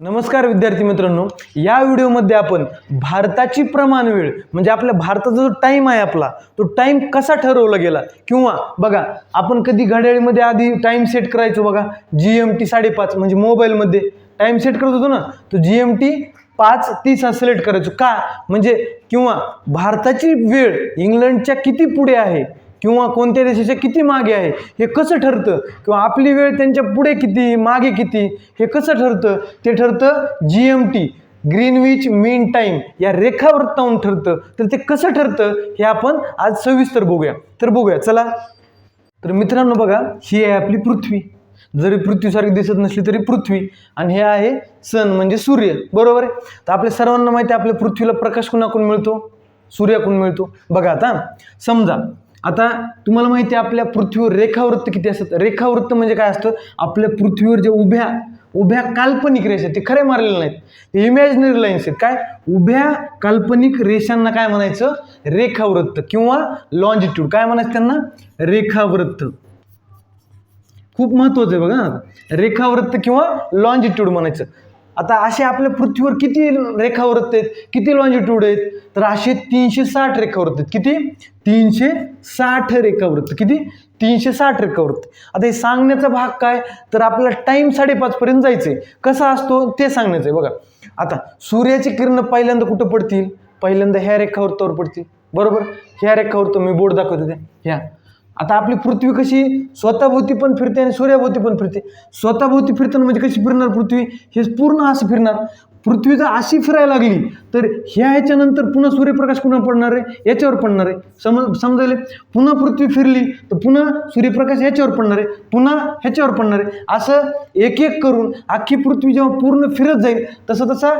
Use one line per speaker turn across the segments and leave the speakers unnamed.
नमस्कार विद्यार्थी मित्रांनो. या व्हिडिओमध्ये आपण भारताची प्रमाण वेळ म्हणजे आपल्या भारताचा जो टाईम आहे आपला तो टाईम कसा ठरवला गेला? किंवा बघा आपण कधी घड्याळीमध्ये आधी टाईम सेट करायचो बघा. जी एम टी साडेपाच म्हणजे मोबाईलमध्ये टाईम सेट करत होतो ना तो जी एम टी पाच तीस हा सिलेक्ट करायचो. का? म्हणजे किंवा भारताची वेळ इंग्लंडच्या किती पुढे आहे? किंवा कोणत्या देशाच्या किती मागे आहे हे कसं ठरतं? किंवा आपली वेळ त्यांच्या पुढे किती मागे किती हे कसं ठरतं? ते ठरतं G M T Greenwich mean time या रेखावृत्ताहून ठरतं. तर ते कसं ठरतं हे आपण आज सविस्तर बघूया. तर बघूया चला. तर मित्रांनो बघा ही आहे आपली पृथ्वी. जरी पृथ्वीसारखी दिसत नसली तरी पृथ्वी. आणि हे आहे सन म्हणजे सूर्य. बरोबर आहे? तर आपल्या सर्वांना माहिती आहे आपल्या पृथ्वीला प्रकाश कुणाकडून मिळतो? सूर्याकडून मिळतो. बघा आता समजा आता तुम्हाला माहिती आहे आपल्या पृथ्वीवर रेखावृत्त किती असतात? रेखावृत्त म्हणजे काय असतं? आपल्या पृथ्वीवर जे उभ्या उभ्या काल्पनिक रेषा ते खरे मारलेले नाहीत. ते इमॅजिनरी लाईन्स आहेत. काय? उभ्या काल्पनिक रेषांना काय म्हणायचं? रेखावृत्त किंवा लॉन्जिट्यूड काय म्हणायचं त्यांना? रेखावृत्त. खूप महत्त्वाचं आहे बघा. रेखावृत्त किंवा लॉन्जिट्यूड म्हणायचं. आता असे आपल्या पृथ्वीवर किती रेखावृत्त आहेत? किती लॉन्जिट्यूड आहेत? तर असे तीनशे साठ रेखावृत्त आहेत. किती? तीनशे साठ रेखावृत्त किती? तीनशे साठ रेखावृत्त आता हे सांगण्याचा भाग काय? तर आपल्याला टाईम साडेपाचपर्यंत जायचं आहे कसा असतो? ते सांगण्याचं आहे. बघा. आता सूर्याची किरणं पहिल्यांदा कुठं पडतील? पहिल्यांदा ह्या रेखावृत्तावर पडतील. बरोबर? ह्या रेखावृत्त मी बोर्ड दाखवत होते. ह्या. आता आपली पृथ्वी कशी? स्वतःभोवती पण फिरते आणि सूर्याभोवती पण फिरते. स्वतःभोवती फिरताना म्हणजे कशी फिरणार पृथ्वी? हे पूर्ण असं फिरणार. पृथ्वी जर अशी फिरायला लागली तर ह्या ह्याच्यानंतर पुन्हा सूर्यप्रकाश कुणा पडणार आहे? याच्यावर पडणार आहे. समज समजायले? पुन्हा पृथ्वी फिरली तर पुन्हा सूर्यप्रकाश ह्याच्यावर पडणार आहे. पुन्हा ह्याच्यावर पडणार आहे. असं एक एक करून अख्खी पृथ्वी जेव्हा पूर्ण फिरत जाईल तसं तसा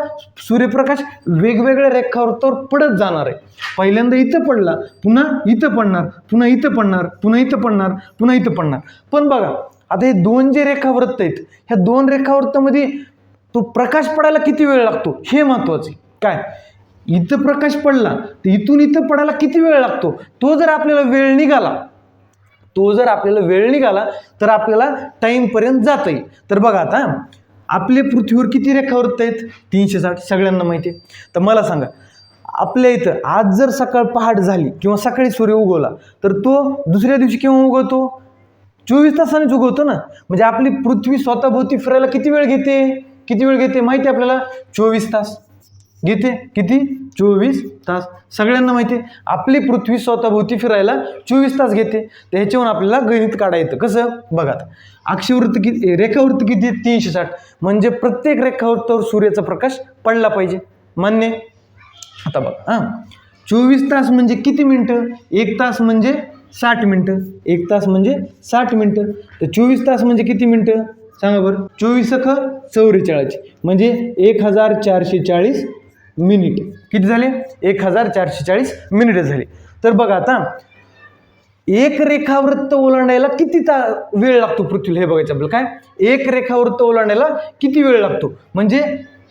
सूर्यप्रकाश वेगवेगळ्या रेखावृत्तावर पडत जाणार आहे. पहिल्यांदा इथं पडला पुन्हा इथं पडणार पुन्हा इथं पडणार पुन्हा इथं पडणार पुन्हा इथं पडणार. पण बघा आता हे दोन जे रेखावृत्त आहेत ह्या दोन रेखावृत्तामध्ये तो प्रकाश पडायला किती वेळ लागतो? हे महत्त्वाचं आहे. काय? इथं प्रकाश पडला तर इथून इथं पडायला किती वेळ लागतो? तो जर आपल्याला वेळ निघाला तो जर आपल्याला वेळ निघाला तर आपल्याला टाईमपर्यंत जाता येईल तर बघा आता आपले पृथ्वीवर किती रेखावृत्त आहेत? तीनशे साठ सगळ्यांना माहिती आहे. तर मला सांगा आपल्या इथं आज जर सकाळ पहाट झाली किंवा सकाळी सूर्य उगवला तर तो दुसऱ्या दिवशी केव्हा उगवतो? चोवीस तासानेच उगवतो ना? म्हणजे आपली पृथ्वी स्वतःभोवती फिरायला किती वेळ घेते? किती वेळ घेते माहिती आपल्याला? चोवीस तास. घेते? किती? चोवीस तास. सगळ्यांना माहिती. आहे आपली पृथ्वी स्वतःभोवती फिरायला चोवीस तास घेते. तर ह्याच्यावरून आपल्याला गणित काढा येतं. कसं? बघा अक्षवृत्त किती रेखावृत्त किती? तीनशे साठ म्हणजे प्रत्येक रेखावृत्तावर सूर्याचा प्रकाश पडला पाहिजे. मान्य? आता बघा. हां. चोवीस तास म्हणजे किती मिनटं? एक तास म्हणजे साठ मिनटं. एक तास म्हणजे साठ मिनटं. तर चोवीस तास म्हणजे किती मिनटं? सांगा बरं. चोवीस ख चौवेचाळीस. म्हणजे एक हजार चारशे चाळीस मिनिट. किती झाले? एक हजार चारशे चाळीस मिनिटं झाली. तर बघा आता एक रेखावृत्त ओलांडायला किती ता वेळ लागतो पृथ्वीला? हे बघायचं आपल्याला. काय? एक रेखावृत्त ओलांडायला किती वेळ लागतो? म्हणजे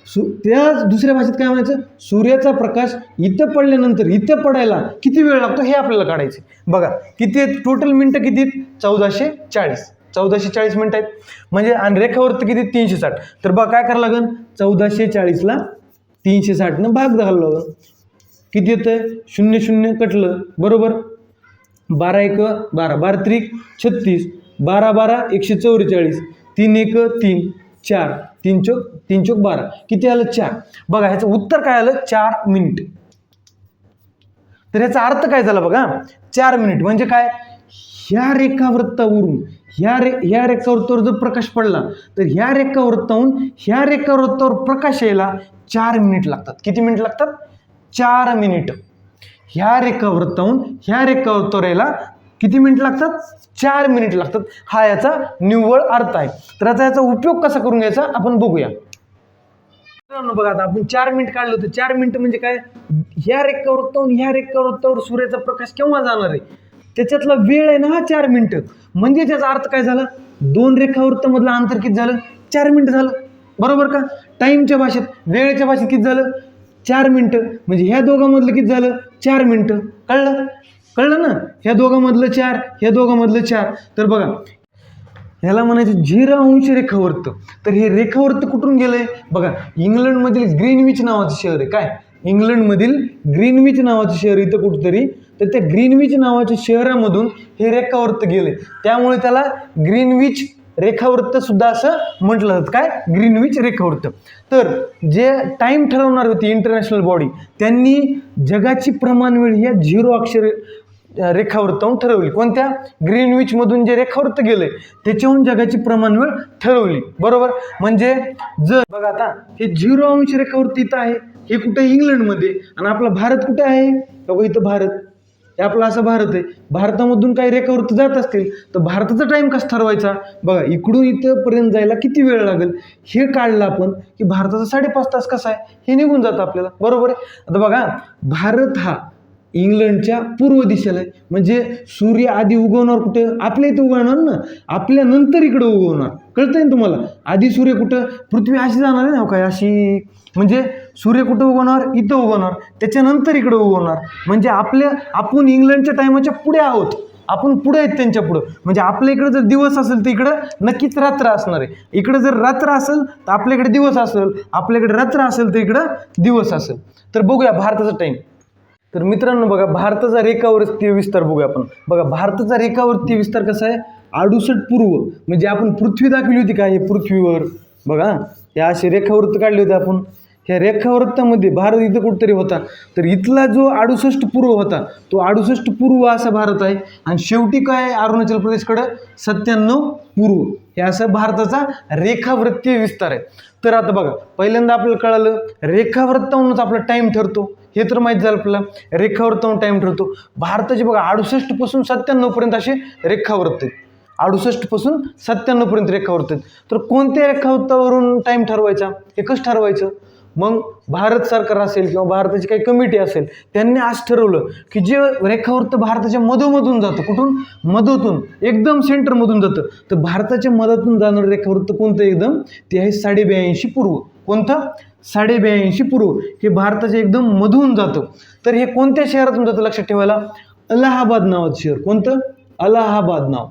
सु त्या दुसऱ्या भाषेत काय म्हणायचं? सूर्याचा प्रकाश इथं पडल्यानंतर इथं पडायला किती वेळ लागतो? हे आपल्याला काढायचं बघा किती आहेत? टोटल मिनटं किती आहेत? चौदाशे चाळीस चौदाशे चाळीस मिनटं आहेत. म्हणजे आणि रेखावरती किती? तीनशे साठ. तर बघा काय करावं लागेल? चौदाशे चाळीसला तीनशे साठनं भाग घालावं लागेल. किती येतं शून्य शून्य कटलं. बरोबर? बारा एक बारा. बारा त्रिक छत्तीस. बारा बारा एकशे चौवेचाळीस. तीन एक तीन. चार. तीन चोक तीन चोक बारा. किती आलं? चार. बघा ह्याचं उत्तर काय आलं? चार मिनिट. तर ह्याचा अर्थ काय झाला बघा? चार मिनिट. म्हणजे काय? ह्या रेखावृत्तावरून ह्या रे ह्या रेखावृत्तावर जर प्रकाश पडला तर ह्या रेखावृत्ताहून ह्या रेखावृत्तावर प्रकाश यायला चार मिनिट लागतात. किती मिनिट लागतात? चार मिनिट. ह्या रेखावृत्ताहून ह्या रेखावृत्तावर यायला किती मिनिट लागतात? चार मिनिट लागतात. हा याचा निव्वळ अर्थ आहे. तर आता याचा उपयोग कसा करून घ्यायचा? आपण बघूया. बघा आता आपण चार मिनिट काढलं होतं. चार मिनिट म्हणजे काय? ह्या रेखावृत्तावरून ह्या रेखावृत्तावर सूर्याचा प्रकाश केव्हा जाणार आहे? त्याच्यातला वेळ आहे ना हा चार मिनिटं. म्हणजे त्याचा अर्थ काय झाला? दोन रेखावृत्तामधलं अंतर किती झालं? चार मिनिटं झालं. बरोबर का? टाईमच्या भाषेत वेळेच्या भाषेत किती झालं? चार मिनिटं. म्हणजे ह्या दोघांमधलं किती झालं? चार मिनिटं. कळलं? कळलं ना? ह्या दोघांमधलं चार ह्या दोघांमधलं चार. तर बघा ह्याला म्हणायचं झिरो अंश रेखावृत्त. तर हे रेखावृत्त कुठून गेलंय? बघा इंग्लंडमधील ग्रीनविच नावाचं शहर आहे. काय? इंग्लंडमधील ग्रीनविच नावाचं शहर इथं कुठंतरी तर त्या ग्रीनविच नावाच्या शहरामधून हे रेखावृत्त गेले. त्यामुळे त्याला ग्रीनविच रेखावृत्त सुद्धा असं म्हटलं जातं. काय? ग्रीनविच रेखावृत्त. तर जे टाईम ठरवणार होती इंटरनॅशनल बॉडी त्यांनी जगाची प्रमाण वेळ या झिरो अक्षर रेखावृत्तावरून ठरवली. कोणत्या? ग्रीनविचमधून जे रेखावृत्त गेले त्याच्याहून जगाची प्रमाण वेळ ठरवली. बरोबर? म्हणजे जर बघा आता हे झिरो अंश रेखावृत्त इथं आहे. हे कुठे? इंग्लंडमध्ये आणि आपला भारत कुठे आहे? बघा इथं भारत. हे आपला असा भारत आहे. भारतामधून काही रेखावृत्त जात असतील तर भारताचा टाईम कसा ठरवायचा? बघा इकडून इथंपर्यंत जायला किती वेळ लागेल? हे काढलं आपण की भारताचा साडेपाच तास कसा आहे? हे निघून जातं आपल्याला. बरोबर आहे? आता बघा भारत हा इंग्लंडच्या पूर्व दिशेला आहे. म्हणजे सूर्य आधी उगवणार कुठं? आपल्या इथं उगवणार ना? आपल्या नंतर इकडं उगवणार. कळतंय ना तुम्हाला? आधी सूर्य कुठं? पृथ्वी अशी जाणार आहे ना हो काय? अशी. म्हणजे सूर्य कुठं उगवणार? इथं उगवणार. त्याच्यानंतर इकडं उगवणार. म्हणजे आपल्या आपण इंग्लंडच्या टायमाच्या पुढे आहोत. आपण पुढे आहेत त्यांच्या पुढं. म्हणजे आपल्या इकडे जर दिवस असेल तर इकडं नक्कीच रात्र असणार आहे. इकडं जर रात्र असेल तर आपल्याकडे दिवस असेल. आपल्याकडे रात्र असेल तर इकडं दिवस असेल. तर बघूया भारताचा टाईम तर मित्रांनो बघा भारताचा रेखावृत्तीय विस्तार बघूया आपण. बघा भारताचा रेखावृत्तीय विस्तार कसा आहे? अडुसष्ट पूर्व म्हणजे आपण पृथ्वी दाखवली होती का हे पृथ्वीवर? बघा हे असे रेखावृत्त काढले होते आपण. ह्या रेखावृत्तामध्ये भारत इथं कुठंतरी होता. तर इथला जो अडुसष्ट पूर्व होता तो अडुसष्ट पूर्व असा भारत आहे. आणि शेवटी काय आहे अरुणाचल प्रदेशकडं? सत्त्याण्णव पूर्व. हे असं भारताचा रेखावृत्तीय विस्तार आहे. तर आता बघा पहिल्यांदा आपल्याला कळालं रेखावृत्तावरूनच आपला टाईम ठरतो. हे तर माहीत झालं आपल्याला. रेखावृत्तावरून टाईम ठरतो. भारताचे बघा अडुसष्टपासून सत्त्याण्णवपर्यंत असे रेखावृत्त आहेत. अडुसष्टपासून सत्त्याण्णवपर्यंत रेखावृत्त आहेत तर कोणत्या रेखावृत्तावरून टाईम ठरवायचा? हे कसं ठरवायचं. मग भारत सरकार असेल किंवा भारताची काही कमिटी असेल त्यांनी आज ठरवलं की जे रेखावृत्त भारताच्या मधोमधून जातं कुठून? मधोतून. एकदम सेंटरमधून जातं. तर भारताच्या मधातून जाणारं रेखावृत्त कोणतं एकदम? ते आहे साडेब्याऐंशी पूर्व. कोणतं? साडेब्याऐंशी पूर्व. हे भारताच्या एकदम मधून जातं. तर हे कोणत्या शहरातून जातं लक्षात ठेवायला? अलाहाबाद नावाचं शहर. कोणतं? अलाहाबाद नाव.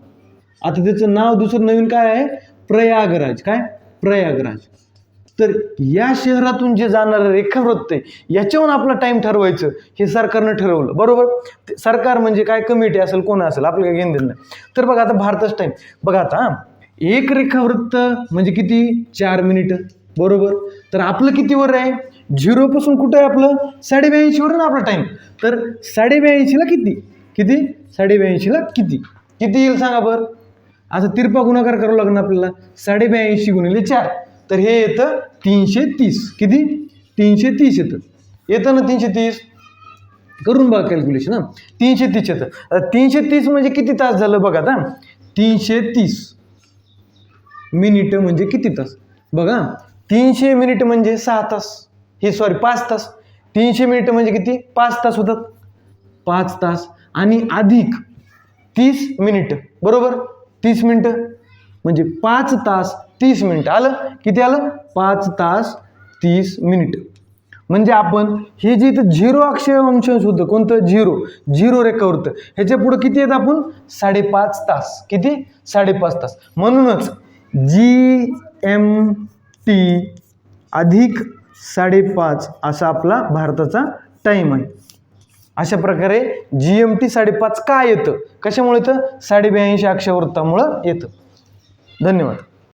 आता त्याचं नाव दुसरं नवीन काय आहे? प्रयागराज. काय? प्रयागराज. तर या शहरातून जे जाणारं रेखावृत्त आहे याच्यावर आपला टाईम ठरवायचं हे सरकारनं ठरवलं. बरोबर? ते सरकार म्हणजे काय? कमिटी असेल कोण असेल? आपलं काय घेऊन देणं नाही. तर बघा आता भारताच टाईम बघा आता एक रेखावृत्त म्हणजे किती? चार मिनिटं बरोबर? तर आपलं कितीवर आहे? झिरोपासून कुठं आहे आपलं? साडेब्याऐंशीवर ना आपला टाईम तर साडेब्याऐंशीला किती? किती? साडेब्याऐंशीला किती? किती येईल सांगा बरं? असं तिरपा गुणाकार करावं लागणार आपल्याला? साडेब्याऐंशी गुणिले चार. तर हे येतं तीनशे तीस किती? तीनशे तीस येतं. येतं ना तीनशे तीस करून बघा कॅल्क्युलेशन हां. तीनशे तीस येतं. तीनशे तीस म्हणजे किती तास झालं बघा आता? तीनशे तीस मिनिटं म्हणजे किती तास? बघा. तीनशे मिनिट म्हणजे सहा तास. हे सॉरी पाच तास. तीनशे मिनिटं म्हणजे किती? पाच तास होतात. पाच तास. आणि अधिक तीस मिनिटं. बरोबर? तीस मिनट? म्हणजे पाच तास तीस मिनिट. आलं? किती आलं? पाच तास तीस मिनिट. म्हणजे आपण हे जे इथं झिरो अक्षय अंशांश होतं कोणतं? झिरो. झिरो रेखावृत्त ह्याच्या पुढं किती आहेत आपण? साडेपाच तास. किती? साडेपाच तास. म्हणूनच जी एम टी अधिक साडेपाच असा आपला भारताचा टाईम आहे. अशा प्रकारे जी एम टी साडेपाच का येतं? कशामुळे येतं? साडेब्याऐंशी अक्षवृत्तामुळं येतं. धन्यवाद.